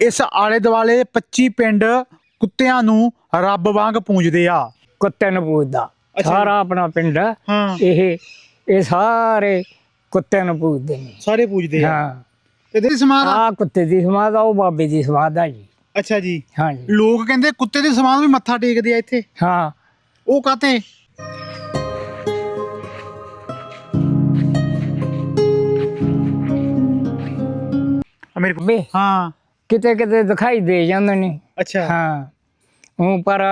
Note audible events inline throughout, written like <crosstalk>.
ਇਸ ਆਲੇ ਦੁਆਲੇ 25 ਪਿੰਡ ਕੁੱਤਿਆਂ ਨੂੰ ਰੱਬ ਵਾਂਗ ਪੂਜਦੇ ਆ। ਕੁੱਤੇ ਨੂੰ ਪੂਜਦਾ। ਸਾਰਾ ਆਪਣਾ ਪਿੰਡ ਹਾਂ। ਇਹ ਇਹ ਸਾਰੇ ਕੁੱਤੇ ਨੂੰ ਪੂਜਦੇ ਨੇ। ਸਾਰੇ ਪੂਜਦੇ ਆ। ਹਾਂ। ਤੇ ਦੇ ਸਮਾਦ ਆ? ਕੁੱਤੇ ਦੀ ਸਮਾਧ ਆ ਉਹ ਬਾਬੇ ਦੀ ਸਮਾਧ ਆ ਜੀ। ਅੱਛਾ ਜੀ। ਹਾਂ ਜੀ। ਲੋਕ ਕਹਿੰਦੇ ਕੁੱਤੇ ਦੇ ਸਮਾਦ ਵੀ ਮੱਥਾ ਟੇਕਦੇ ਆ ਇੱਥੇ। ਹਾਂ। ਉਹ ਕਾਤੇ ਮੇਰੇ ਕੋਲ ਹਾਂ। ਕਿਤੇ ਕਿਤੇ ਦਿਖਾਈ ਦੇ ਜਾਂਦੇ ਨੇ। ਅੱਛਾ। ਹਾਂ। ਉਹ ਪਰ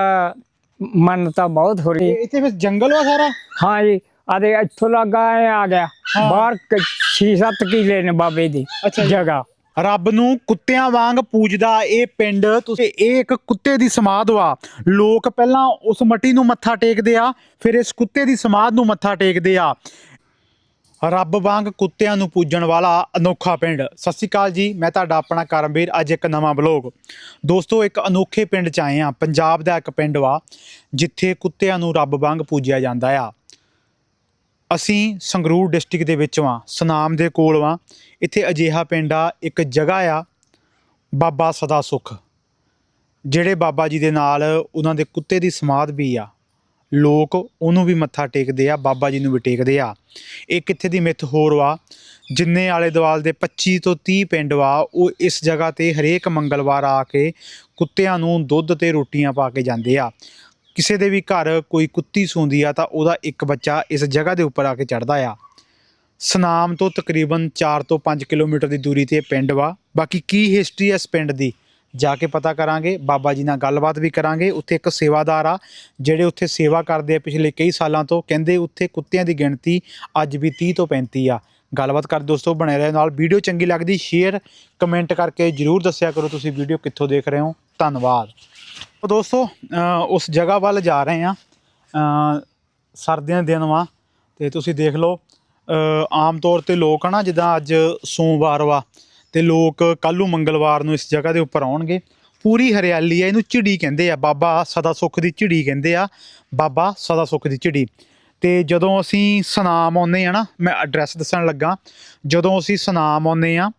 ਮਨ ਤਾਂ ਬਹੁਤ ਹੋ ਰਹੀ। ਇੱਥੇ ਫਿਰ ਜੰਗਲ ਵਾ ਸਾਰਾ? ਹਾਂ ਜੀ ਆਦੇ ਇੱਥੋਂ ਲੱਗਾ ਆ ਗਿਆ। ਬਾਹਰ 6-7 ਕਿਲੇ ਨੇ ਬਾਬੇ ਦੀ। ਜਗ੍ਹਾ। ਰੱਬ ਨੂੰ ਕੁੱਤਿਆਂ ਵਾਂਗ ਪੂਜਦਾ ਇਹ ਪਿੰਡ। ਤੁਸੀਂ ਇਹ ਇੱਕ ਕੁੱਤੇ ਦੀ ਸਮਾਧ ਵਾ। ਲੋਕ ਪਹਿਲਾਂ ਉਸ ਮੱਟੀ ਨੂੰ ਮੱਥਾ ਟੇਕਦੇ ਆ ਫਿਰ ਇਸ ਕੁੱਤੇ ਦੀ ਸਮਾਧ ਨੂੰ ਮੱਥਾ ਟੇਕਦੇ ਆ। ਰੱਬ ਵਾਂਗ ਕੁੱਤਿਆਂ ਨੂੰ ਪੂਜਣ ਵਾਲਾ ਅਨੋਖਾ ਪਿੰਡ। ਸਤਿ ਸ਼੍ਰੀ ਅਕਾਲ ਜੀ, ਮੈਂ ਤੁਹਾਡਾ ਆਪਣਾ ਕਰਮਵੀਰ, ਅੱਜ ਇੱਕ ਨਵਾਂ ਬਲੌਗ ਦੋਸਤੋ, ਇੱਕ ਅਨੋਖੇ ਪਿੰਡ ਚ ਆਏ ਆ ਪੰਜਾਬ ਦਾ ਇੱਕ ਪਿੰਡ ਵਾ, ਜਿੱਥੇ ਕੁੱਤਿਆਂ ਨੂੰ ਰੱਬ ਵਾਂਗ ਪੂਜਿਆ ਜਾਂਦਾ ਆ। ਅਸੀਂ ਸੰਗਰੂਰ ਡਿਸਟ੍ਰਿਕਟ ਦੇ ਵਿੱਚ ਵਾਂ, ਸਨਾਮ ਦੇ ਕੋਲ ਵਾਂ। ਇੱਥੇ ਅਜੀਹਾ ਪਿੰਡ ਆ, ਇੱਕ ਜਗ੍ਹਾ ਆ, ਬਾਬਾ ਸਦਾ ਸੁਖ। ਜਿਹੜੇ ਬਾਬਾ ਜੀ ਦੇ ਨਾਲ ਉਹਨਾਂ ਦੇ ਕੁੱਤੇ ਦੀ ਸਮਾਧ ਵੀ ਆ। ਲੋਕ ਉਹਨੂੰ ਵੀ ਮੱਥਾ ਟੇਕਦੇ ਆ, ਬਾਬਾ ਜੀ ਨੂੰ ਵੀ ਟੇਕਦੇ ਆ। ਇਹ ਕਿੱਥੇ ਦੀ ਮਿੱਥ ਹੋਰ ਵਾ? ਜਿੰਨੇ ਆਲੇ ਦੁਆਲ ਦੇ 25 ਤੋਂ 30 ਪਿੰਡ ਵਾ, ਉਹ ਇਸ ਜਗ੍ਹਾ ਤੇ ਹਰੇਕ ਮੰਗਲਵਾਰ ਆ ਕੇ ਕੁੱਤਿਆਂ ਨੂੰ ਦੁੱਧ ਤੇ ਰੋਟੀਆਂ ਪਾ ਕੇ ਜਾਂਦੇ ਆ। ਕਿਸੇ ਦੇ ਵੀ ਘਰ ਕੋਈ ਕੁੱਤੀ ਸੌਂਦੀ ਆ, ਤਾਂ ਉਹਦਾ ਇੱਕ ਬੱਚਾ ਇਸ ਜਗ੍ਹਾ ਦੇ ਉੱਪਰ ਆ ਕੇ ਚੜਦਾ ਆ। ਸਨਾਮ ਤੋਂ ਤਕਰੀਬਨ 4 ਤੋਂ 5 ਕਿਲੋਮੀਟਰ ਦੀ ਦੂਰੀ ਤੇ ਪਿੰਡ ਵਾ। ਬਾਕੀ ਕੀ ਹਿਸਟਰੀ ਹੈ ਇਸ ਪਿੰਡ ਦੀ? ਜਾ ਕੇ ਪਤਾ ਕਰਾਂਗੇ, ਬਾਬਾ ਜੀ ਨਾਲ ਗੱਲਬਾਤ ਵੀ ਕਰਾਂਗੇ। ਉੱਥੇ ਇੱਕ ਸੇਵਾਦਾਰ ਆ, ਜਿਹੜੇ ਉੱਥੇ ਸੇਵਾ ਕਰਦੇ ਆ ਪਿਛਲੇ ਕਈ ਸਾਲਾਂ ਤੋਂ, ਕਹਿੰਦੇ ਉੱਥੇ ਕੁੱਤਿਆਂ ਦੀ ਗਿਣਤੀ ਅੱਜ ਵੀ 30 ਤੋਂ 35 ਆ। ਗੱਲਬਾਤ ਕਰ ਦੋਸਤੋ, ਬਣੇ ਰਹੇ ਨਾਲ। ਵੀਡੀਓ ਚੰਗੀ ਲੱਗਦੀ, ਸ਼ੇਅਰ, ਕਮੈਂਟ ਕਰਕੇ ਜਰੂਰ ਦੱਸਿਆ ਕਰੋ। ਤੁਸੀਂ ਵੀਡੀਓ ਕਿੱਥੋਂ ਦੇਖ ਰਹੇ ਹੋ? ਧੰਨਵਾਦ। ਦੋਸਤੋ ਉਸ ਜਗ੍ਹਾ ਵੱਲ ਜਾ ਰਹੇ ਆ ਸਰਦੀਆਂ ਦੇ ਦਿਨ ਵਾ ਤੇ ਤੁਸੀਂ ਦੇਖ ਲਓ ਆਮ ਤੌਰ ਤੇ ਲੋਕ ਹਨਾ, ਜਿੱਦਾਂ ਅੱਜ ਸੋਮਵਾਰ ਵਾ ਤੇ ਲੋਕ ਕੱਲ੍ਹ ਨੂੰ ਮੰਗਲਵਾਰ ਨੂੰ ਇਸ ਜਗ੍ਹਾ ਦੇ ਉੱਪਰ ਆਉਣਗੇ। ਪੂਰੀ ਹਰਿਆਲੀ ਆ, ਇਹਨੂੰ ਝਿੜੀ ਕਹਿੰਦੇ ਆ। ਬਾਬਾ ਸਦਾ ਸੁੱਖ ਦੀ ਝਿੜੀ ਕਹਿੰਦੇ ਆ। ਬਾਬਾ ਸਦਾ ਸੁੱਖ ਦੀ ਝਿੜੀ। ਤੇ ਜਦੋਂ ਅਸੀਂ ਸਨਾਮ ਆਉਂਦੇ ਆ ਨਾ, ਮੈਂ ਐਡਰੈਸ ਦੱਸਣ ਲੱਗਾ। ਜਦੋਂ ਅਸੀਂ ਸਨਾਮ ਆਉਂਦੇ ਆ,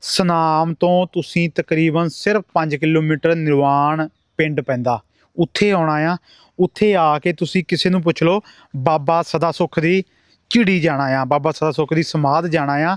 ਸਨਾਮ ਤੋਂ ਤੁਸੀਂ ਤਕਰੀਬਨ ਸਿਰਫ 5 ਕਿਲੋਮੀਟਰ ਨਿਰਵਾਣ ਪਿੰਡ ਪੈਂਦਾ। ਉੱਥੇ ਆਉਣਾ ਆ। ਉੱਥੇ ਆ ਕੇ ਤੁਸੀਂ ਕਿਸੇ ਨੂੰ ਪੁੱਛ ਲਓ, ਬਾਬਾ ਸਦਾ ਸੁੱਖ ਦੀ ਝਿੜੀ ਜਾਣਾ ਆ। ਬਾਬਾ ਸਦਾ ਸੁੱਖ ਦੀ ਸਮਾਧ ਜਾਣਾ ਆ।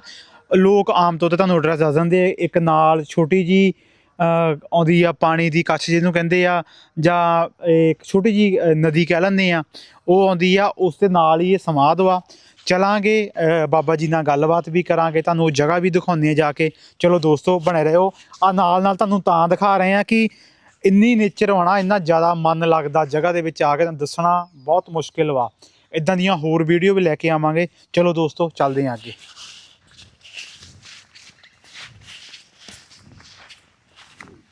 ਲੋਕ ਆਮ ਤੌਰ ਤੇ ਤੁਹਾਨੂੰ ਐਡਰੈਸ ਦੱਸ ਦਿੰਦੇ ਆ। ਇੱਕ ਨਾਲ ਛੋਟੀ ਜੀ ਆਉਂਦੀ ਆ ਪਾਣੀ ਦੀ ਕੱਛ ਜਿਹਨੂੰ ਕਹਿੰਦੇ ਆ, ਜਾਂ ਇੱਕ ਛੋਟੀ ਜੀ ਨਦੀ ਕਹਿ ਲੈਂਦੇ ਆ। ਉਹ ਆਉਂਦੀ ਆ, ਉਸ ਦੇ ਨਾਲ ਹੀ ਇਹ ਸਮਾਧ ਵਾ। ਚਲਾਂਗੇ ਬਾਬਾ ਜੀ ਨਾਲ ਗੱਲਬਾਤ ਵੀ ਕਰਾਂਗੇ, ਤੁਹਾਨੂੰ ਉਹ ਜਗ੍ਹਾ ਵੀ ਦਿਖਾਉਂਦੇ ਆ ਜਾ ਕੇ। ਚਲੋ ਦੋਸਤੋ, ਬਣੇ ਰਹੋ। ਆ ਨਾਲ ਨਾਲ ਤੁਹਾਨੂੰ ਤਾਂ ਦਿਖਾ ਰਹੇ ਆ ਕਿ ਇੰਨੀ ਨੇਚਰ ਹੋਣਾ, ਇੰਨਾ ਜ਼ਿਆਦਾ ਮਨ ਲੱਗਦਾ ਜਗ੍ਹਾ ਦੇ ਵਿੱਚ ਆ ਕੇ ਤੁਹਾਨੂੰ ਦੱਸਣਾ ਬਹੁਤ ਮੁਸ਼ਕਿਲ ਵਾ। ਇਦਾਂ ਦੀਆਂ ਹੋਰ ਵੀਡੀਓ ਵੀ ਲੈ ਕੇ ਆਵਾਂਗੇ। ਚਲੋ ਦੋਸਤੋ, ਚੱਲਦੇ ਹਾਂ ਅੱਗੇ।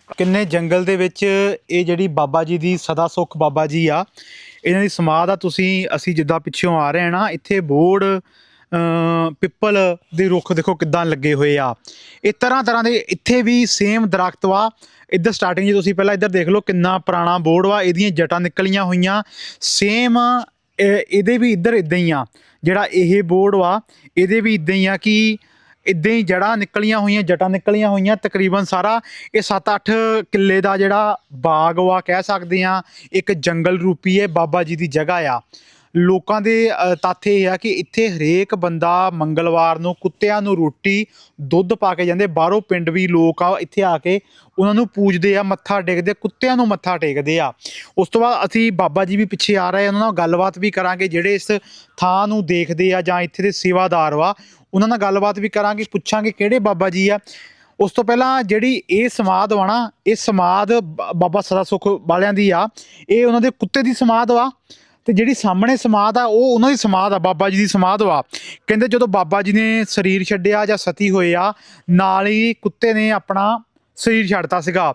ਕਿੰਨੇ ਜੰਗਲ ਦੇ ਵਿੱਚ ਇਹ ਜਿਹੜੀ ਬਾਬਾ ਜੀ ਦੀ ਸਦਾ ਸੁੱਖ ਬਾਬਾ ਜੀ ਆ, ਇਹਨਾਂ ਦੀ ਸਮਾਧ ਆ, ਤੁਸੀਂ, ਅਸੀਂ ਜਿੱਦਾਂ ਪਿੱਛੋਂ ਆ ਰਹੇ ਹਾਂ ਨਾ, ਇੱਥੇ ਬੋਰਡ ਪਿੱਪਲ ਦੇ ਰੁੱਖ ਦੇਖੋ ਕਿੱਦਾਂ ਲੱਗੇ ਹੋਏ ਆ। ਇਹ ਤਰ੍ਹਾਂ ਤਰ੍ਹਾਂ ਦੇ ਇੱਥੇ ਵੀ ਸੇਮ ਦਰਖਤ ਵਾ। ਇੱਧਰ ਸਟਾਰਟਿੰਗ 'ਚ ਤੁਸੀਂ ਪਹਿਲਾਂ ਇੱਧਰ ਦੇਖ ਲਓ ਕਿੰਨਾ ਪੁਰਾਣਾ ਬੋਰਡ ਵਾ, ਇਹਦੀਆਂ ਜਟਾਂ ਨਿਕਲੀਆਂ ਹੋਈਆਂ। ਸੇਮ ਇਹਦੇ ਵੀ ਇੱਧਰ ਇਦਾਂ ਹੀ ਆ, ਜਿਹੜਾ ਇਹ ਬੋਰਡ ਵਾ, ਇਹਦੇ ਵੀ ਇਦਾਂ ਹੀ ਆ ਕਿ ਇਦਾਂ ਹੀ ਜੜਾਂ ਨਿਕਲੀਆਂ ਹੋਈਆਂ, ਜਟਾਂ ਨਿਕਲੀਆਂ ਹੋਈਆਂ, ਤਕਰੀਬਨ ਸਾਰਾ ਇਹ 7-8 ਕਿੱਲੇ ਦਾ ਜਿਹੜਾ ਬਾਗ ਵਾ ਕਹਿ ਸਕਦੇ ਆ ਇੱਕ ਜੰਗਲ ਰੂਪੀ ਹੈ ਬਾਬਾ ਜੀ ਦੀ ਜਗ੍ਹਾ ਆ। ਲੋਕਾਂ ਦੇ ਤੱਥ ਇਹ ਆ ਕਿ ਇੱਥੇ ਹਰੇਕ ਬੰਦਾ ਮੰਗਲਵਾਰ ਨੂੰ ਕੁੱਤਿਆਂ ਨੂੰ ਰੋਟੀ, ਦੁੱਧ ਪਾ ਕੇ ਜਾਂਦੇ, ਬਾਹਰੋਂ ਪਿੰਡ ਵੀ ਲੋਕ ਆ, ਇੱਥੇ ਆ ਕੇ ਉਹਨਾਂ ਨੂੰ ਪੂਜਦੇ ਆ, ਮੱਥਾ ਟੇਕਦੇ, ਕੁੱਤਿਆਂ ਨੂੰ ਮੱਥਾ ਟੇਕਦੇ ਆ। ਉਸ ਤੋਂ ਬਾਅਦ ਅਸੀਂ ਬਾਬਾ ਜੀ ਵੀ ਪਿੱਛੇ ਆ ਰਹੇ ਉਹਨਾਂ ਨਾਲ ਗੱਲਬਾਤ ਵੀ ਕਰਾਂਗੇ, ਜਿਹੜੇ ਇਸ ਥਾਂ ਨੂੰ ਦੇਖਦੇ ਆ ਜਾਂ ਇੱਥੇ ਦੇ ਸੇਵਾਦਾਰ ਵਾ ਉਹਨਾਂ ਨਾਲ ਗੱਲਬਾਤ ਵੀ ਕਰਾਂਗੇ, ਪੁੱਛਾਂਗੇ ਕਿਹੜੇ ਬਾਬਾ ਜੀ ਆ। ਉਸ ਤੋਂ ਪਹਿਲਾਂ ਜਿਹੜੀ ਇਹ ਸਮਾਧ ਵਾ ਨਾ, ਇਹ ਸਮਾਧ ਬ- ਬਾਬਾ ਸਦਾ ਸੁੱਖ ਵਾਲਿਆਂ ਦੀ ਆ। ਇਹ ਉਹਨਾਂ ਦੇ ਕੁੱਤੇ ਦੀ ਸਮਾਧ ਵਾ ਤੇ ਜਿਹੜੀ ਸਾਹਮਣੇ ਸਮਾਧ ਆ, ਉਹ ਉਹਨਾਂ ਦੀ ਸਮਾਧ ਆ, ਬਾਬਾ ਜੀ ਦੀ ਸਮਾਧ ਵਾ। ਕਹਿੰਦੇ ਜਦੋਂ ਬਾਬਾ ਜੀ ਨੇ ਸਰੀਰ ਛੱਡਿਆ ਜਾਂ ਸਤੀ ਹੋਏ ਆ, ਨਾਲ ਹੀ ਕੁੱਤੇ ਨੇ ਆਪਣਾ ਸਰੀਰ ਛੱਡਤਾ ਸੀਗਾ।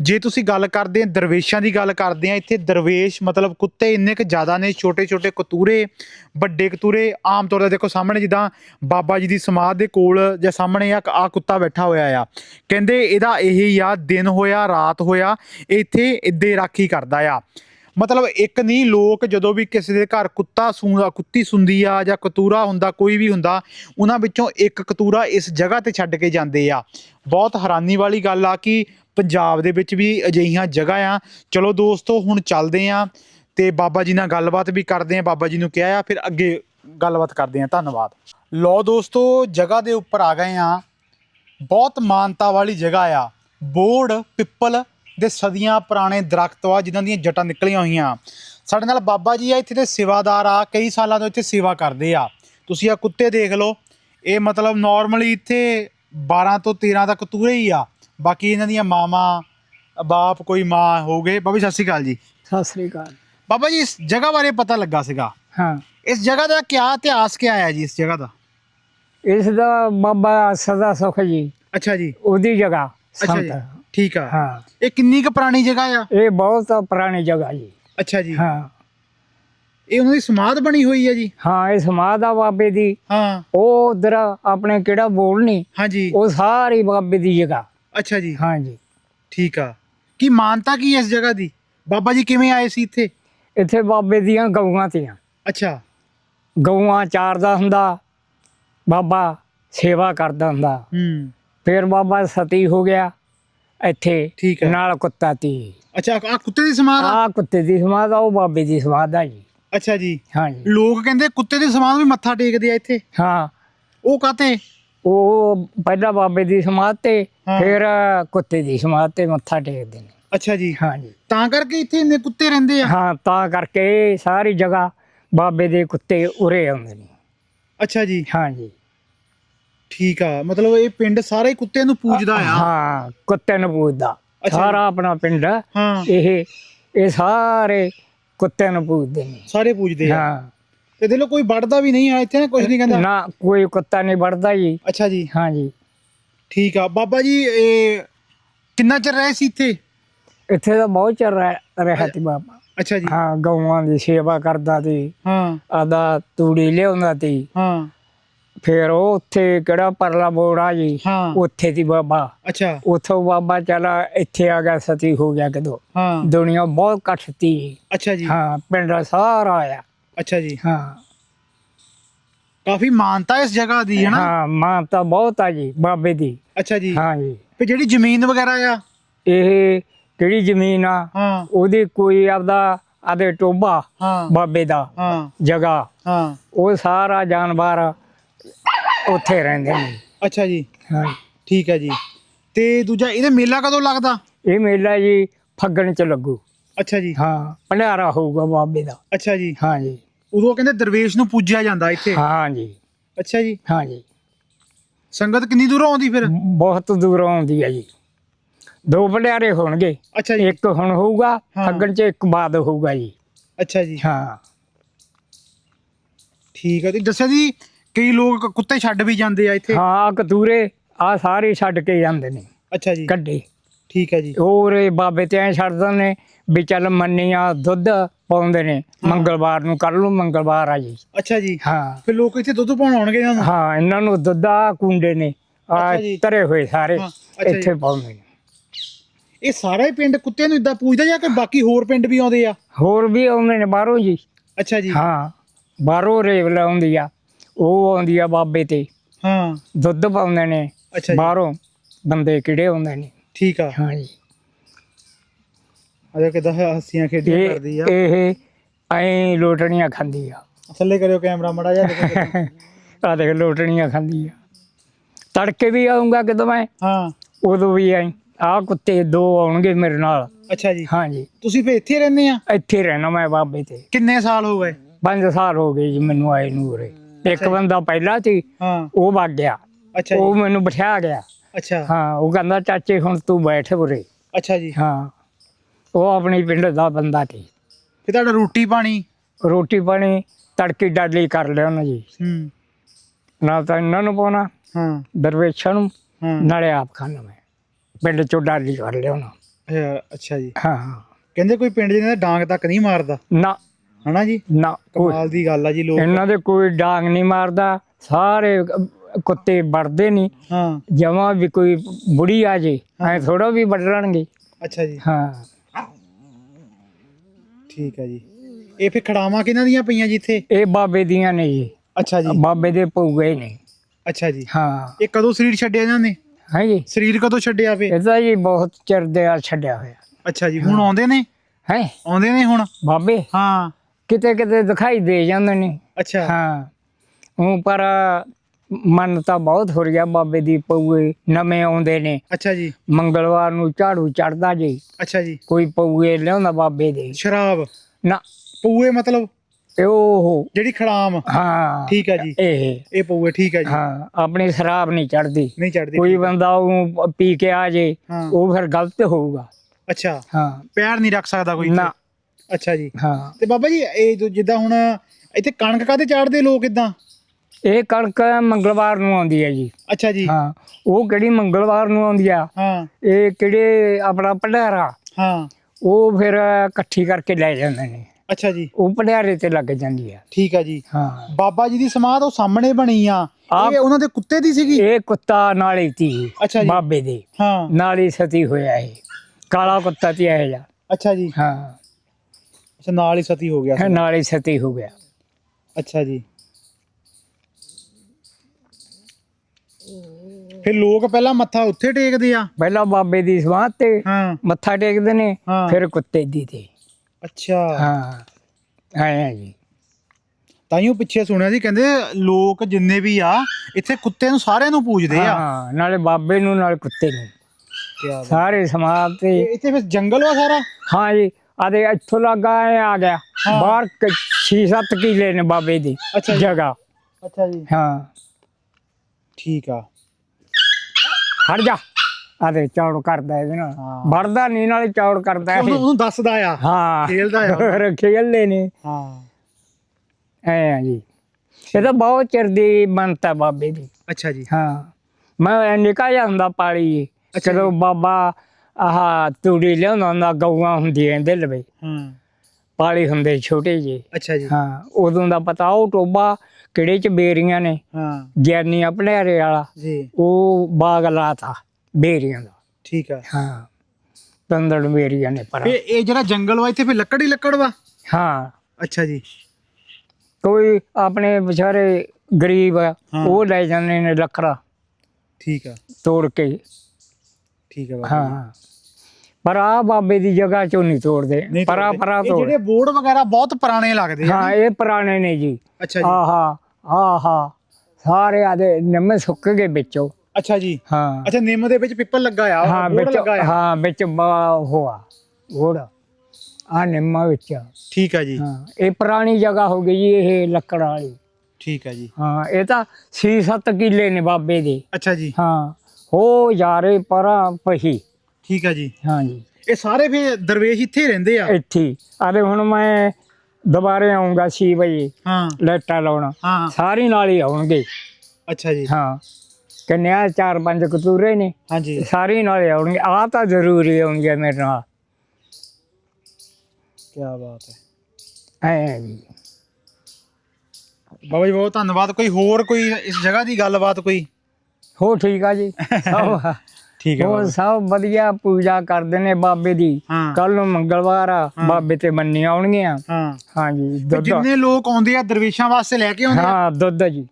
ਜੇ ਤੁਸੀਂ ਗੱਲ ਕਰਦੇ ਆ, ਦਰਵੇਸ਼ਾਂ ਦੀ ਗੱਲ ਕਰਦੇ ਆ, ਇੱਥੇ ਦਰਵੇਸ਼ ਮਤਲਬ ਕੁੱਤੇ ਇੰਨੇ ਕੁ ਜ਼ਿਆਦਾ ਨੇ ਛੋਟੇ ਛੋਟੇ ਕਤੂਰੇ, ਵੱਡੇ ਕਤੂਰੇ, ਆਮ ਤੌਰ ਤੇ ਦੇਖੋ ਸਾਹਮਣੇ ਜਿੱਦਾਂ ਬਾਬਾ ਜੀ ਦੀ ਸਮਾਧ ਦੇ ਕੋਲ ਜਾਂ ਸਾਹਮਣੇ ਆ ਆ ਕੁੱਤਾ ਬੈਠਾ ਹੋਇਆ ਆ। ਕਹਿੰਦੇ ਇਹਦਾ ਇਹ ਹੀ ਆ, ਦਿਨ ਹੋਇਆ, ਰਾਤ ਹੋਇਆ ਇੱਥੇ ਇੱਦੇ ਰਾਖੀ ਕਰਦਾ ਆ। ਮਤਲਬ ਇੱਕ ਨਹੀਂ, ਲੋਕ ਜਦੋਂ ਵੀ ਕਿਸੇ ਦੇ ਘਰ ਕੁੱਤਾ ਸੂੰਦਾ, ਕੁੱਤੀ ਸੁੰਦੀ ਆ ਜਾਂ ਕਤੂਰਾ ਹੁੰਦਾ, ਕੋਈ ਵੀ ਹੁੰਦਾ, ਉਹਨਾਂ ਵਿੱਚੋਂ ਇੱਕ ਕਤੂਰਾ ਇਸ ਜਗ੍ਹਾ ਤੇ ਛੱਡ ਕੇ ਜਾਂਦੇ ਆ। ਬਹੁਤ ਹੈਰਾਨੀ ਵਾਲੀ ਗੱਲ ਆ ਕਿ ਪੰਜਾਬ ਦੇ ਵਿੱਚ ਵੀ ਅਜਿਹੀਆਂ ਜਗ੍ਹਾ ਆ। ਚਲੋ ਦੋਸਤੋ, ਹੁਣ ਚੱਲਦੇ ਆ ਤੇ ਬਾਬਾ ਜੀ ਨਾਲ ਗੱਲਬਾਤ ਵੀ ਕਰਦੇ ਆ। ਬਾਬਾ ਜੀ ਨੂੰ ਕਿਹਾ ਆ, ਫਿਰ ਅੱਗੇ ਗੱਲਬਾਤ ਕਰਦੇ ਆ। ਧੰਨਵਾਦ। ਲੋ ਦੋਸਤੋ, ਜਗ੍ਹਾ ਦੇ ਉੱਪਰ ਆ ਗਏ ਆ। ਬਹੁਤ ਮਾਨਤਾ ਵਾਲੀ ਜਗ੍ਹਾ ਆ। ਬੋੜ, ਪਿੱਪਲ ਦੇ ਸਦੀਆਂ ਪੁਰਾਣੇ ਦਰਖਤ ਆ, ਜਿਨ੍ਹਾਂ ਦੀਆਂ ਜਟਾਂ ਨਿਕਲੀਆਂ ਹੋਈਆਂ। ਸਾਡੇ ਨਾਲ ਬਾਬਾ ਜੀ ਆ, ਇੱਥੇ ਦੇ ਸੇਵਾਦਾਰ ਆ। ਕਈ ਸਾਲਾਂ ਤੋਂ ਇੱਥੇ ਸੇਵਾ ਕਰਦੇ ਆ। ਤੁਸੀਂ ਆ ਕੁੱਤੇ ਦੇਖ ਲਓ। ਇਹ ਮਤਲਬ ਨਾਰਮਲੀ ਇੱਥੇ 12 ਤੋਂ 13 ਤੱਕ ਤੂਰੇ ਹੀ ਆ। ਬਾਕੀ ਇਹਨਾਂ ਦੀਆਂ ਮਾਵਾਂ ਬਾਪ ਕੋਈ ਮਾਂ ਹੋ ਗਏ। ਬਾਬਾ ਜੀ ਸਤਿ ਸ਼੍ਰੀ ਅਕਾਲ ਜੀ। ਸਤਿ ਸ੍ਰੀ ਅਕਾਲ। ਬਾਬਾ ਜੀ ਇਸ ਜਗ੍ਹਾ ਬਾਰੇ ਪਤਾ ਲੱਗਾ ਸੀਗਾ। ਹਾਂ। ਇਸ ਜਗ੍ਹਾ ਦਾ ਕਿਆ ਇਤਿਹਾਸ ਕਿਆ ਹੈ ਜੀ ਇਸ ਜਗ੍ਹਾ ਦਾ? ਇਸ ਦਾ ਬਾਬਾ ਸਦਾ ਸੁਖ ਜੀ। ਅੱਛਾ ਜੀ। ਉਹਦੀ ਜਗ੍ਹਾ ਅੱਛਾ ਜੀ। ਸੰਤ। ਠੀਕ ਆ। ਹਾਂ। ਇਹ ਕਿੰਨੀ ਕੁ ਪੁਰਾਣੀ ਜਗ੍ਹਾ ਆ? ਇਹ ਬਹੁਤ ਪੁਰਾਣੀ ਜਗ੍ਹਾ ਜੀ। ਅੱਛਾ ਜੀ। ਹਾਂ। ਇਹ ਉਹਨਾਂ ਦੀ ਸਮਾਧ ਬਣੀ ਹੋਈ ਹੈ ਜੀ? ਹਾਂ ਇਹ ਸਮਾਧ ਆ ਬਾਬੇ ਦੀ। ਹਾਂ। ਉਹ ਉਧਰ ਆਪਣੇ ਕਿਹੜਾ ਬੋਲ ਨਹੀਂ ਹਾਂਜੀ ਉਹ ਸਾਰੀ ਬਾਬੇ ਦੀ ਜਗ੍ਹਾ। ਅੱਛਾ ਜੀ। ਹਾਂ ਜੀ ਠੀਕ ਆ। ਕੀ ਮਾਨਤਾ ਕੀ ਹੈ ਇਸ ਜਗ੍ਹਾ ਦੀ? ਬਾਬਾ ਜੀ ਕਿਵੇਂ ਆਏ ਸੀ ਇੱਥੇ? ਇੱਥੇ ਬਾਬੇ ਦੀਆਂ ਗਊਆਂ ਤੀਆਂ। ਅੱਛਾ। ਗਊਆਂ ਚਾਰਦਾ ਹੁੰਦਾ ਬਾਬਾ ਸੇਵਾ ਕਰਦਾ ਹੁੰਦਾ। ਹੂੰ। ਫਿਰ ਬਾਬਾ ਸਤੀ ਹੋ ਗਿਆ ਇੱਥੇ ਠੀਕ ਹੈ ਨਾਲ ਕੁੱਤਾ ਤੀ। ਅੱਛਾ ਆ ਕੁੱਤੇ ਦੀ ਸਮਾਧ ਆ? ਆ ਕੁੱਤੇ ਦੀ ਸਮਾਧ ਆ ਉਹ ਬਾਬੇ ਦੀ ਸਮਾਧ ਆ ਜੀ। ਅੱਛਾ ਜੀ। ਹਾਂ ਜੀ ਲੋਕ ਕਹਿੰਦੇ ਕੁੱਤੇ ਦੀ ਸਮਾਧ ਵੀ ਮੱਥਾ ਟੇਕਦੇ ਆ ਇੱਥੇ? ਹਾਂ। ਉਹ ਕਾਤੇ ਉਹ ਪਹਿਲਾਂ ਬਾਬੇ ਦੀ ਸਮਾਧ ਤੇ। ਫਿਰ ਕੁੱਤੇ ਦੀ ਸਮਾਧ ਤੇ ਮੱਥਾ ਟੇਕਦੇ ਨੇ। ਅੱਛਾ ਜੀ। ਹਾਂ ਜੀ ਤਾਂ ਕਰਕੇ ਇੱਥੇ ਇੰਨੇ ਕੁੱਤੇ ਰਹਿੰਦੇ ਆ? ਹਾਂ ਤਾਂ ਕਰਕੇ ਸਾਰੀ ਜਗ੍ਹਾ ਬਾਬੇ ਦੇ ਕੁੱਤੇ ਉਰੇ ਆਉਂਦੇ ਨੇ। ਅੱਛਾ ਜੀ। ਹਾਂ ਜੀ ਠੀਕ ਆ ਮਤਲਬ ਇਹ ਪਿੰਡ ਸਾਰਾ ਹੀ ਕੁੱਤੇ ਨੂੰ ਪੂਜਦਾ ਆ? ਹਾਂ ਕੁੱਤੇ ਨੂੰ ਪੂਜਦਾ। ਸਾਰਾ ਆਪਣਾ ਪਿੰਡ ਇਹ ਇਹ ਸਾਰੇ ਕੁੱਤੇ ਨੂੰ ਪੂਜਦੇ ਨੇ। ਸਾਰੇ ਪੂਜਦੇ ਆ? ਹਾਂ। ਤੇ ਦੇ ਲੋ ਕੋਈ ਵੜਦਾ ਵੀ ਨਹੀਂ ਆ ਇੱਥੇ ਕੁਝ ਨਹੀਂ ਕਹਿੰਦਾ। ਨਾ ਕੋਈ ਕੁੱਤਾ ਨਹੀਂ ਵੜਦਾ ਜੀ। ਅੱਛਾ ਜੀ। ਹਾਂ ਜੀ ਠੀਕ ਆ। ਬਾਬਾ ਜੀ ਇਹ ਕਿੰਨਾ ਚਿਰ ਰਹੇ ਸੀ ਇੱਥੇ? ਇੱਥੇ ਤਾਂ ਬਹੁਤ ਚਿਰ ਰਹਿ- ਤੀ ਬਾਬਾ। ਅੱਛਾ ਜੀ। ਹਾਂ ਗਊਆਂ ਦੀ ਸੇਵਾ ਕਰਦਾ ਸੀ। ਹਾਂ। ਆਦਾ ਤੂੜੀ ਲਿਆਉਂਦਾ ਸੀ। ਹਾਂ। ਫਿਰ ਉਹ ਉੱਥੇ ਕਿਹੜਾ ਪਰਲਾ ਬੋੜਾ ਜੀ? ਹਾਂ। ਉੱਥੇ ਦੀ ਬਾਬਾ। ਅੱਛਾ। ਉਥੋਂ ਬਾਬਾ ਚਲਾ ਇੱਥੇ ਆ ਗਿਆ ਸਤੀ ਹੋ ਗਿਆ ਕਦੋਂ। ਹਾਂ। ਦੁਨੀਆ ਬਹੁਤ ਇਕੱਠ ਤੀ ਅੱਛਾ ਜੀ। ਹਾਂ ਪਿੰਡ ਸਾਰਾ ਆਇਆ। ਅੱਛਾ ਜੀ। ਹਾਂ। ਕਾਫੀ ਮਾਨਤਾ ਇਸ ਜਗ੍ਹਾ ਦੀ ਹੈ ਨਾ? ਹਾਂ ਮਾਂ ਤਾਂ ਬਹੁਤ ਆ ਜੀ ਬਾਬੇ ਦੀ। ਅੱਛਾ ਜੀ। ਹਾਂ ਜੀ। ਤੇ ਜਿਹੜੀ ਜ਼ਮੀਨ ਵਗੈਰਾ ਆ? ਇਹ ਕਿਹੜੀ ਜ਼ਮੀਨ ਆ? ਹਾਂ। ਉਹਦੀ ਕੋਈ ਆਪਦਾ ਆਦੇ ਟੋਬਾ ਹਾਂ। ਬਾਬੇ ਦਾ ਹਾਂ। ਜਗ੍ਹਾ। ਹਾਂ। ਉਹ ਸਾਰਾ ਜਾਨਵਰ ਉੱਥੇ ਰਹਿੰਦੇ ਨੇ। ਅੱਛਾ ਜੀ। ਹਾਂ। ਠੀਕ ਹੈ ਜੀ। ਤੇ ਦੂਜਾ ਇਹਦੇ ਮੇਲਾ ਕਦੋਂ ਲੱਗਦਾ? ਇਹ ਮੇਲਾ ਜੀ ਫੱਗਣ ਚ ਲੱਗੂ। ਅੱਛਾ ਜੀ। ਹਾਂ ਭੰਡਾਰਾ ਹੋਊਗਾ ਬਾਬੇ ਦਾ। ਅੱਛਾ ਜੀ। ਹਾਂ ਜੀ। ਉਦੋਂ ਕਹਿੰਦੇ ਦਰਵੇਸ਼ ਨੂੰ ਪੂਜਿਆ ਜਾਂਦਾ ਇੱਥੇ। ਹਾਂ ਜੀ ਅੱਛਾ ਜੀ। ਹਾਂ ਜੀ ਸੰਗਤ ਕਿੰਨੀ ਦੂਰੋਂ ਆਉਂਦੀ ਫਿਰ? ਬਹੁਤ ਦੂਰੋਂ ਆਉਂਦੀ ਹੈ ਜੀ। ਦੋ ਭੰਡਾਰੇ ਹੋਣਗੇ। ਅੱਛਾ ਜੀ। ਇੱਕ ਹੁਣ ਹੋਊਗਾ ਹਾਂ। ਫੱਗਣ ਚ ਇੱਕ ਬਾਅਦ ਹੋਊਗਾ ਜੀ। ਅੱਛਾ ਜੀ। ਹਾਂ। ਠੀਕ ਹੈ ਤੇ ਦੱਸਿਆ ਜੀ ਕਈ ਲੋਕ ਕੁੱਤੇ ਛੱਡ ਵੀ ਜਾਂਦੇ ਆ ਇੱਥੇ। ਹਾਂ ਕਤੂਰੇ ਆ ਸਾਰੇ ਛੱਡ ਕੇ ਜਾਂਦੇ ਨੇ। ਅੱਛਾ ਜੀ। ਕੱਢੇ। ਠੀਕ ਹੈ ਜੀ। ਹੋਰ ਇਹ ਬਾਬੇ ਤੇ ਐ ਛੱਡ ਦਿੰਦੇ ਨੇ। ਵੀ ਚੱਲ ਮੰਨੀਆਂ ਦੁੱਧ ਪਾਉਂਦੇ ਨੇ ਮੰਗਲਵਾਰ ਨੂੰ ਕਰ ਲੂ ਮੰਗਲਵਾਰ ਆ ਜੀ। ਅੱਛਾ ਜੀ। ਹਾਂ। ਫਿਰ ਲੋਕ ਇੱਥੇ ਦੁੱਧ ਪਾਉਣ ਆਉਣਗੇ ਇਹਨਾਂ ਨੂੰ? ਹਾਂ ਇਹਨਾਂ ਨੂੰ ਦੁੱਧ ਆ ਕੁੰਡੇ ਨੇ ਆ ਅੱਛਾ ਜੀ। ਤਰੇ ਹੋਏ ਸਾਰੇ ਹਾਂ, ਅੱਛਾ ਜੀ। ਇੱਥੇ ਪਾਉਂਦੇ ਨੇ। ਇਹ ਸਾਰਾ ਹੀ ਪਿੰਡ ਕੁੱਤਿਆਂ ਨੂੰ ਇਦਾਂ ਪੂਜਦਾ ਜਾਂ ਕਿ ਬਾਕੀ ਹੋਰ ਪਿੰਡ ਵੀ ਆਉਂਦੇ ਆ? ਹੋਰ ਵੀ ਆਉਂਦੇ ਨੇ ਬਾਹਰੋਂ ਜੀ। ਅੱਛਾ ਜੀ। ਹਾਂ ਬਾਹਰੋਂ ਰੇਵ ਲਾਉਂਦੀ ਆ ਉਹ ਆਉਂਦੀ ਆ ਬਾਬੇ ਤੇ। ਹਾਂ। ਦੁੱਧ ਪਾਉਂਦੇ ਨੇ ਅੱਛਾ ਜੀ। ਬਾਹਰੋਂ ਬੰਦੇ ਕਿਹੜੇ ਆਉਂਦੇ ਨੇ। ਠੀਕ ਆ। ਹਾਂ ਜੀ। ਅਜਾ ਕਿਦਾਂ ਹੱਸੀਆਂ ਖੇਡੀਆਂ ਇਹ ਕਰਦੀ ਆ। ਇਹ ਐ ਲੋਟਣੀਆਂ ਖਾਂਦੀ ਆ। ਥੱਲੇ ਕਰਿਓ ਕੈਮਰਾ ਮੜਾ ਜਾ। ਆ ਦੇਖ ਲੋਟਣੀਆਂ ਖਾਂਦੀ ਆ। ਤੜਕੇ ਵੀ ਆਉਂਗਾ ਕਿਦੋਂ ਮੈਂ? ਹਾਂ। ਉਦੋਂ ਵੀ ਆਈ ਆ ਕੁੱਤੇ ਦੋ ਆਉਣਗੇ ਮੇਰੇ ਨਾਲ। ਅੱਛਾ ਜੀ। ਹਾਂ ਜੀ। ਤੁਸੀਂ ਫੇ ਇੱਥੇ ਰਹਿੰਦੇ ਆ? ਇੱਥੇ ਰਹਿਣਾ ਮੈਂ ਬਾਬੇ ਤੇ। ਕਿੰਨੇ ਸਾਲ ਹੋ ਗਏ? 5 ਸਾਲ ਹੋ ਗਏ ਜੀ ਮੈਨੂੰ ਆਏ ਨੂੰ ਉਰੇ। ਇੱਕ ਬੰਦਾ ਪਹਿਲਾਂ ਸੀ ਹਾਂ। ਉਹ ਵਗ ਗਿਆ। ਅੱਛਾ ਉਹ ਮੈਨੂੰ ਬਿਠਾ ਗਿਆ। ਅੱਛਾ। ਹਾਂ ਉਹ ਕਹਿੰਦਾ ਚਾਚੇ ਹੁਣ ਤੂੰ ਬੈਠ ਉਰੇ। ਅੱਛਾ ਜੀ। ਹਾਂ। ਉਹ ਆਪਣੀ ਪਿੰਡ ਦਾ ਬੰਦਾ ਸੀ। ਫਿਰ ਤੁਹਾਡਾ ਰੋਟੀ ਪਾਣੀ? ਰੋਟੀ ਪਾਣੀ ਤੜਕੀ ਡਾਲੀ ਕਰ ਲਿਆ ਉਹਨਾਂ ਜੀ। ਹੂੰ। ਨਾਲ ਤਾਂ ਇਹਨਾਂ ਨੂੰ ਪਾਉਣਾ ਹਾਂ। ਦਰਵੇਸ਼ਾਂ ਨੂੰ ਹਾਂ। ਨਾਲੇ ਆਪ ਖਾਣਾ ਮੈਂ। ਪਿੰਡ ਚੋਂ ਡਾਲੀ ਕਰ ਲਿਆ ਉਹਨਾਂ। ਅੱਛਾ, ਅੱਛਾ ਜੀ। ਹਾਂ ਹਾਂ। ਕਹਿੰਦੇ ਕੋਈ ਪਿੰਡ ਜਿਹਨਾਂ ਦਾ ਡਾਂਗ ਤੱਕ ਨਹੀਂ ਮਾਰਦਾ? ਨਾ। ਹਨਾ ਜੀ? ਨਾ ਕੋਈ ਕਮਾਲ ਦੀ ਗੱਲ ਆ ਜੀ ਲੋਕ। ਇਹਨਾਂ ਦੇ ਕੋਈ ਡਾਂਗ ਨਹੀਂ ਮਾਰਦਾ ਸਾਰੇ ਕੁੱਤੇ ਵੜਦੇ ਨਹੀਂ। ਹਾਂ। ਜਮਾ ਵੀ ਕੋਈ ਬੁੜੀ ਆ ਜੇ ਐ ਥੋੜਾ ਵੀ ਵੱਢਣਗੇ ਅੱਛਾ ਜੀ। ਹਾਂ। ਠੀਕ ਹੈ ਜੀ। ਇਹ ਫੇ ਖੜਾਵਾਂ ਕਿਹਨਾਂ ਦੀਆਂ ਪਈਆਂ ਜੀ ਇੱਥੇ? ਇਹ ਬਾਬੇ ਦੀਆਂ ਨੇ ਜੀ। ਅੱਛਾ ਜੀ। ਬਾਬੇ ਦੇ ਪਊ ਗਏ ਨੇ। ਅੱਛਾ ਜੀ। ਹਾਂ। ਇਹ ਕਦੋਂ ਸਰੀਰ ਛੱਡਿਆ ਇਹਨਾਂ ਨੇ? ਹੈ ਜੀ। ਸਰੀਰ ਕਦੋਂ ਛੱਡਿਆ ਫੇ ਇਹ ਤਾਂ ਜੀ ਬਹੁਤ ਚਿਰ ਦੇ ਆ ਛੱਡਿਆ ਹੋਇਆ। ਅੱਛਾ ਜੀ ਹੁਣ ਆਉਂਦੇ ਨੇ? ਹੈ? ਆਉਂਦੇ ਨੇ ਹੁਣ? ਬਾਬੇ? ਹਾਂ। ਕਿਤੇ ਕਿਤੇ ਦਿਖਾਈ ਦੇ ਜਾਂਦੇ ਨੇ। ਅੱਛਾ। ਹਾਂ। ਉਹ ਪਰ ਮਨ ਤਾਂ ਬਹੁਤ ਹੋ ਰਿਹਾ ਬਾਬੇ ਦੀ ਪਊਏ ਨਵੇਂ ਆਉਂਦੇ ਨੇ। ਅੱਛਾ ਜੀ। ਮੰਗਲਵਾਰ ਨੂੰ ਝਾੜੂ ਚੜਦਾ ਜੀ। ਅੱਛਾ ਜੀ। ਕੋਈ ਪਊਏ ਲਿਆਉਂਦਾ ਬਾਬੇ ਦੇ। ਸ਼ਰਾਬ? ਨਾ। ਪਊਏ ਮਤਲਬ? ਉਹ ਜਿਹੜੀ ਖੜਾਮ? ਹਾਂ। ਠੀਕ ਹੈ ਜੀ। ਇਹ। ਇਹ ਪਊਏ ਠੀਕ ਹੈ ਜੀ। ਹਾਂ ਆਪਣੀ ਸ਼ਰਾਬ ਨਹੀਂ ਚੜਦੀ ਨਹੀਂ ਚੜਦੀ ਕੋਈ ਬੰਦਾ ਉਹ ਪੀ ਕੇ ਆ ਜੇ ਉਹ ਫਿਰ ਗਲਤ ਹੋਊਗਾ। ਅੱਛਾ। ਹਾਂ। ਪੈਰ ਨਹੀਂ ਰੱਖ ਸਕਦਾ ਕੋਈ ਨਾ। ਅੱਛਾ ਜੀ। ਹਾਂ। ਤੇ ਬਾਬਾ ਜੀ ਇਹ ਜਿੱਦਾਂ ਹੁਣ ਇੱਥੇ ਕਣਕ ਕਾਦੇ ਚਾੜਦੇ ਲੋਕ ਇਦਾਂ ਇਹ ਕਣਕ ਮੰਗਲਵਾਰ ਨੂੰ ਆਉਂਦੀ ਹੈ ਜੀ। ਅੱਛਾ ਜੀ। ਹਾਂ ਉਹ ਕਿਹੜੀ ਮੰਗਲਵਾਰ ਨੂੰ ਆਉਂਦੀ ਆ? ਹਾਂ। ਇਹ ਕਿਹੜੇ ਆਪਣਾ ਭੰਡਾਰਾ? ਹਾਂ। ਉਹ ਫਿਰ ਇਕੱਠੀ ਕਰਕੇ ਲੈ ਜਾਂਦੇ ਨੇ। ਅੱਛਾ ਜੀ। ਉਹ ਭੰਡਾਰੇ ਤੇ ਲੱਗ ਜਾਂਦੀ ਆ। ਠੀਕ ਹੈ ਜੀ। ਹਾਂ। ਬਾਬਾ ਜੀ ਦੀ ਸਮਾਧ ਉਹ ਸਾਹਮਣੇ ਬਣੀ ਆ। ਇਹ ਉਹਨਾਂ ਦੇ ਕੁੱਤੇ ਦੀ ਸੀਗੀ? ਇਹ ਕੁੱਤਾ ਨਾਲੀ ਤੀ ਅੱਛਾ ਜੀ। ਬਾਬੇ ਦੇ। ਹਾਂ। ਨਾਲੀ ਸਤੀ ਹੋਇਆ ਇਹ। ਕਾਲਾ ਕੁੱਤਾ ਤੀ ਇਹ ਜਾ ਅੱਛਾ ਜੀ। ਹਾਂ। ਅੱਛਾ ਨਾਲ ਹੀ ਸਤੀ ਹੋ ਗਿਆ ਸੀ। ਨਾਲੀ ਸਤੀ ਹੋ ਗਿਆ। ਅੱਛਾ ਜੀ। ਫਿਰ ਲੋਕ ਪਹਿਲਾਂ ਮੱਥਾ ਉੱਥੇ ਟੇਕਦੇ ਆ? ਪਹਿਲਾਂ ਬਾਬੇ ਦੀ ਸਮਾਧ ਤੇ ਹਾਂ। ਮੱਥਾ ਟੇਕਦੇ ਨੇ ਹਾਂ। ਫਿਰ ਕੁੱਤੇ ਦੀ ਤੇ। ਅੱਛਾ। ਹਾਂ ਆਇਆ ਜੀ। ਤਾਈਓ ਪਿੱਛੇ ਸੁਣਿਆ ਸੀ ਕਹਿੰਦੇ ਲੋਕ ਜਿੰਨੇ ਵੀ ਆ ਇੱਥੇ ਕੁੱਤੇ ਨੂੰ ਸਾਰਿਆਂ ਨੂੰ ਪੂਜਦੇ ਆ। ਹਾਂ ਨਾਲੇ ਬਾਬੇ ਨੂੰ ਨਾਲੇ ਕੁੱਤੇ ਨੂੰ। ਸਾਰੇ ਸਮਾਧ ਤੇ ਇਹ ਇੱਥੇ ਫਿਰ ਜੰਗਲ ਵਾ ਸਾਰਾ? ਹਾਂ ਜੀ ਆਦੇ ਇੱਥੋਂ ਲੱਗਾ ਆ ਗਿਆ। ਬਾਹਰ 6-7 ਕਿਲੇ ਨੇ ਬਾਬੇ ਦੀ ਅੱਛਾ ਜੀ। ਜਗ੍ਹਾ। ਅੱਛਾ ਜੀ। ਹਾਂ। ਠੀਕ ਆ। ਹਟ ਜਾ। ਆਦੇ ਚੌੜ ਕਰਦਾ ਇਹਦੇ ਨਾਲ। ਵੜਦਾ ਨਹੀਂ ਨਾਲੇ ਚੌੜ ਕਰਦਾ ਇਹ। ਉਹਨੂੰ ਦੱਸਦਾ ਆ। ਹਾਂ। ਖੇਲਦਾ ਆ। ਹੋਰ ਖੇਲਦੇ ਨੇ। ਹਾਂ। ਐ ਆ ਜੀ। ਇਹ ਤਾਂ ਬਹੁਤ ਚਿਰ ਦੀ ਮੰਨਤਾ ਬਾਬੇ ਦੀ। ਅੱਛਾ ਜੀ। ਹਾਂ। ਮੈਂ ਨਿਕਾ ਜਾਂਦਾ ਪਾਲੀ। ਜਦੋਂ ਬਾਬਾ ਆਹ ਤੂੜੀ ਲਿਆਉਂਦਾ ਹੁੰਦਾ ਗਊਆਂ ਹੁੰਦੀਆਂ ਇਹਦੇ ਲਵੇ। ਹਾਂ। ਪਾਲੀ ਹੁੰਦੇ ਛੋਟੇ ਜੇ ਅੱਛਾ ਜੀ। ਹਾਂ। ਉਦੋਂ ਦਾ ਪਤਾ ਉਹ ਟੋਬਾ ਕਿਹੜੇ ਚ ਬੇਰੀਆਂ ਨੇ? ਹਾਂ। ਗਿਆਨੀ ਆਪਣੇ ਵਾਲਾ। ਜੀ। ਉਹ ਬਾਗ ਲਾਤਾ ਬੇਰੀਆਂ ਦਾ। ਠੀਕ ਆ। ਹਾਂ। ਪੰਦੜ ਬੇਰੀਆਂ ਨੇ ਪਰ ਇਹ ਇਹ ਜਿਹੜਾ ਜੰਗਲ ਵਾ ਇੱਥੇ ਫਿਰ ਲੱਕੜ ਹੀ ਲੱਕੜ ਵਾ? ਹਾਂ। ਅੱਛਾ ਜੀ। ਕੋਈ ਆਪਣੇ ਵਿਚਾਰੇ ਗਰੀਬ ਆ, ਹਾਂ। ਉਹ ਲੈ ਜਾਂਦੇ ਨੇ ਲੱਕੜਾ ਠੀਕ ਆ। ਤੋੜ ਕੇ। ਠੀਕ ਆ ਬਾਬਾ ਹਾਂ। ਪਰ ਆ ਬਾਬੇ ਦੀ ਜਗ੍ਹਾ ਚੋਂ ਨਹੀਂ ਤੋੜਦੇ। ਪਰਾ। ਪਰਾ ਤੋੜ ਜਿਹੜੇ ਬੋਰਡ ਵਗੈਰਾ ਬਹੁਤ ਪੁਰਾਣੇ ਲੱਗਦੇ ਆ ਹਾਂ ਇਹ ਪੁਰਾਣੇ ਨੇ ਜੀ। ਅੱਛਾ ਜੀ। ਆਹਾ ਆਹਾ। ਸਾਰੇ ਆਦੇ ਨਿੰਮ ਸੁੱਕ ਗਏ ਵਿੱਚੋਂ। ਅੱਛਾ ਜੀ। ਹਾਂ। ਅੱਛਾ ਨਿੰਮ ਦੇ ਵਿੱਚ ਪਿੱਪਲ ਲੱਗਾ ਆ ਹਾਂ ਵਿੱਚ ਲੱਗਾ ਆ। ਹਾਂ ਵਿੱਚ ਹੋਆ ਗੋੜ ਆ ਨਿੰਮਾਂ ਵਿੱਚ ਠੀਕ ਆ ਜੀ। ਹਾਂ ਇਹ ਪੁਰਾਣੀ ਜਗ੍ਹਾ ਹੋ ਗਈ ਜੀ ਇਹ ਲੱਕੜ ਵਾਲੀ। ਠੀਕ ਆ ਜੀ। ਹਾਂ ਇਹ ਤਾਂ 6-7 ਕਿੱਲੇ ਨੇ ਬਾਬੇ ਦੇ। ਅੱਛਾ ਜੀ। ਹਾਂ ਹੋ ਯਾਰੇ ਪਰਾਂ ਪਹੀ। ਠੀਕ ਆ ਜੀ। ਹਾਂ ਜੀ ਇਹ ਸਾਰੇ ਫਿਰ ਦਰਵੇਸ਼ ਇੱਥੇ ਹੀ ਰਹਿੰਦੇ ਆ? ਇੱਥੇ ਆਲੇ ਹੁਣ ਮੈਂ ਦੁਬਾਰੇ ਆਉਂਗਾ 6 ਵਜੇ। ਹਾਂ। ਲਾਈਟਾਂ ਲਾਉਣਾ। ਹਾਂ। ਸਾਰੀ ਨਾਲ ਹੀ ਆਉਣਗੇ। ਅੱਛਾ ਜੀ। ਹਾਂ। ਕੰਨਿਆ ਚਾਰ ਪੰਜ ਕਤੂਰੇ ਨੇ। ਹਾਂਜੀ। ਸਾਰੀ ਨਾਲ ਹੀ ਆਉਣਗੇ। ਆ ਤਾਂ ਜ਼ਰੂਰੀ ਆਉਣਗੇ ਮੇਰੇ ਨਾਲ। ਕੀ ਬਾਤ ਹੈ। ਐ ਜੀ। ਬਾਬਾ ਜੀ ਬਹੁਤ ਧੰਨਵਾਦ। ਕੋਈ ਹੋਰ ਕੋਈ ਇਸ ਜਗ੍ਹਾ ਦੀ ਗੱਲਬਾਤ ਕੋਈ? ਹੋ ਠੀਕ ਆ ਜੀ। <laughs> ਸਭ ਠੀਕ ਉਹ ਸਭ ਵਧੀਆ ਪੂਜਾ ਕਰਦੇ ਨੇ ਬਾਬੇ ਦੀ। ਹਾਂ। ਕੱਲ ਨੂੰ ਮੰਗਲਵਾਰ ਆ ਬਾਬੇ ਤੇ ਮੰਨੀ ਆਉਣਗੀਆਂ। ਹਾਂ। ਹਾਂ ਜੀ ਤੇ ਦੁੱਧ। ਜਿੰਨੇ ਲੋਕ ਆਉਂਦੇ ਆ ਦਰਵੇਸ਼ਾਂ ਵਾਸਤੇ ਲੈ ਕੇ ਆਉਂਦੇ ਆ? ਹਾਂ ਦੁੱਧ ਜੀ।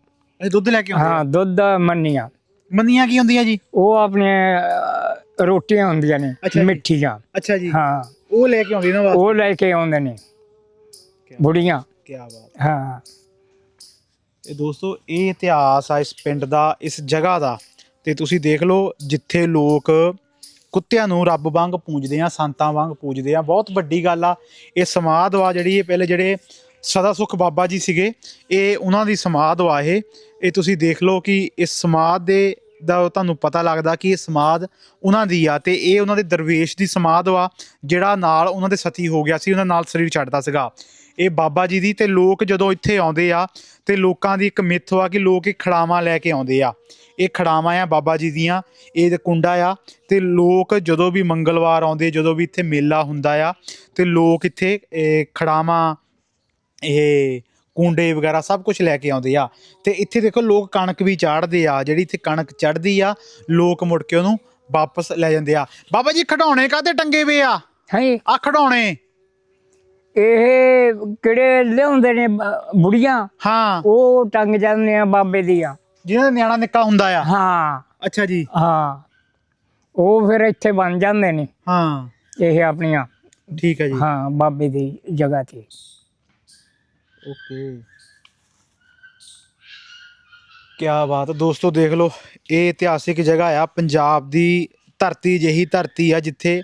ਅਸੀਂ ਦੁੱਧ ਲੈ ਕੇ ਆਉਂਦੇ ਆ? ਹਾਂ ਦੁੱਧ ਮੰਨੀਆਂ। ਮੰਨੀਆਂ ਕੀ ਹੁੰਦੀਆਂ ਜੀ? ਉਹ ਆਪਣੇ ਰੋਟੀਆਂ ਹੁੰਦੀਆਂ ਨੇ। ਮਿੱਠੀਆਂ। ਅੱਛਾ ਜੀ। ਹਾਂ। ਉਹ ਲੈ ਕੇ ਆਉਂਦੇ ਨਾ ਉਹ ਲੈ ਕੇ ਆਉਂਦੇ ਨੇ। ਬੁੜੀਆਂ। ਕੀ ਬਾਤ। ਹਾਂ। ਇਹ ਦੋਸਤੋ ਇਹ ਇਤਿਹਾਸ ਆ ਇਸ ਪਿੰਡ ਦਾ ਇਸ ਜਗ੍ਹਾ ਦਾ। ਤੇ ਤੁਸੀਂ ਦੇਖ ਲਓ ਜਿੱਥੇ ਲੋਕ ਕੁੱਤਿਆਂ ਨੂੰ ਰੱਬ ਵਾਂਗ ਪੂਜਦੇ ਆ, ਸੰਤਾਂ ਵਾਂਗ ਪੂਜਦੇ ਆ। ਬਹੁਤ ਵੱਡੀ ਗੱਲ ਆ। ਇਹ ਸਮਾਧ ਵਾ ਜਿਹੜੀ ਇਹ ਪਹਿਲੇ ਜਿਹੜੇ ਸਦਾ ਸੁਖ ਬਾਬਾ ਜੀ ਸੀਗੇ, ਇਹ ਉਹਨਾਂ ਦੀ ਸਮਾਧ ਵਾ ਇਹ। ਇਹ ਤੁਸੀਂ ਦੇਖ ਲਓ ਕਿ ਇਸ ਸਮਾਧ ਦੇ ਦਾ ਤੁਹਾਨੂੰ ਪਤਾ ਲੱਗਦਾ ਕਿ ਇਹ ਸਮਾਧ ਉਹਨਾਂ ਦੀ ਆ ਤੇ ਇਹ ਉਹਨਾਂ ਦੇ ਦਰਵੇਸ਼ ਦੀ ਸਮਾਧ ਵਾ, ਜਿਹੜਾ ਨਾਲ ਉਹਨਾਂ ਦੇ ਸਤੀ ਹੋ ਗਿਆ ਸੀ, ਉਹਨਾਂ ਨਾਲ ਸਰੀਰ ਛੱਡਦਾ ਸੀਗਾ। ਇਹ ਬਾਬਾ ਜੀ ਦੀ ਤੇ ਲੋਕ ਜਦੋਂ ਇੱਥੇ ਆਉਂਦੇ ਆ ਤੇ ਲੋਕਾਂ ਦੀ ਇੱਕ ਮਿੱਥ ਆ ਕਿ ਲੋਕ ਇਹ ਖੜਾਵਾਂ ਲੈ ਕੇ ਆਉਂਦੇ ਆ। ਇਹ ਖੜਾਵਾਂ ਆ ਬਾਬਾ ਜੀ ਦੀਆਂ ਇਹ ਕੁੰਡਾ ਆ ਤੇ ਲੋਕ ਜਦੋਂ ਵੀ ਮੰਗਲਵਾਰ ਆਉਂਦੇ ਜਦੋਂ ਵੀ ਇੱਥੇ ਮੇਲਾ ਹੁੰਦਾ ਆ ਤੇ ਲੋਕ ਇੱਥੇ ਇਹ ਖੜਾਵਾਂ ਇਹ ਕੁੰਡੇ ਵਗੈਰਾ ਸਭ ਕੁਝ ਲੈ ਕੇ ਆਉਂਦੇ ਆ। ਤੇ ਇੱਥੇ ਦੇਖੋ ਲੋਕ ਕਣਕ ਵੀ ਚਾੜਦੇ ਆ ਜਿਹੜੀ ਇੱਥੇ ਕਣਕ ਚੜਦੀ ਆ ਲੋਕ ਮੁੜ ਕੇ ਉਹਨੂੰ ਵਾਪਸ ਲੈ ਜਾਂਦੇ ਆ। ਬਾਬਾ ਜੀ ਖਡਾਉਣੇ ਕਾਤੇ ਟੰਗੇ ਵੇ ਆ? ਹੈ? ਆ ਖਡਾਉਣੇ ਇਹ ਕਿਹੜੇ ਲਿਆਉਂਦੇ ਨੇ ਬ- ਬੁੜੀਆਂ? ਹਾਂ। ਉਹ ਟੰਗ ਜਾਂਦੇ ਆ ਬਾਬੇ ਦੀਆਂ ਜਿਹਨਾਂ ਨਿਆਣਾ ਨਿੱਕਾ ਹੁੰਦਾ ਆ। ਹਾਂ। ਅੱਛਾ ਜੀ। ਹਾਂ। ਉਹ ਫਿਰ ਇੱਥੇ ਬਣ ਜਾਂਦੇ ਨੇ। ਹਾਂ। ਇਹ ਆਪਣੀਆਂ। ਠੀਕ ਹੈ ਜੀ। ਹਾਂ ਬਾਬੇ ਦੀ ਜਗ੍ਹਾ ਤੇ। ਓਕੇ। ਕਿਆ ਬਾਤ ਦੋਸਤੋ ਦੇਖ ਲਓ ਇਹ ਇਤਿਹਾਸਿਕ ਜਗ੍ਹਾ ਆ। ਪੰਜਾਬ ਦੀ ਧਰਤੀ ਜਿਹੀ ਧਰਤੀ ਆ ਜਿੱਥੇ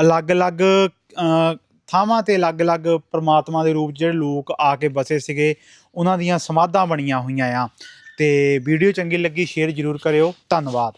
ਅਲੱਗ-ਅਲੱਗ ਅ, ਥਾਵਾਂ ਤੇ ਅਲੱਗ-ਅਲੱਗ ਪ੍ਰਮਾਤਮਾ ਦੇ ਰੂਪ ਜਿਹੜੇ ਲੋਕ ਆ ਕੇ ਬਸੇ ਸੀਗੇ, ਉਹਨਾਂ ਦੀਆਂ ਸਮਾਧਾਂ ਬਣੀਆਂ ਹੋਈਆਂ ਆ। ਤੇ ਵੀਡੀਓ ਚੰਗੀ ਲੱਗੀ, ਸ਼ੇਅਰ ਜ਼ਰੂਰ ਕਰਿਓ। ਧੰਨਵਾਦ।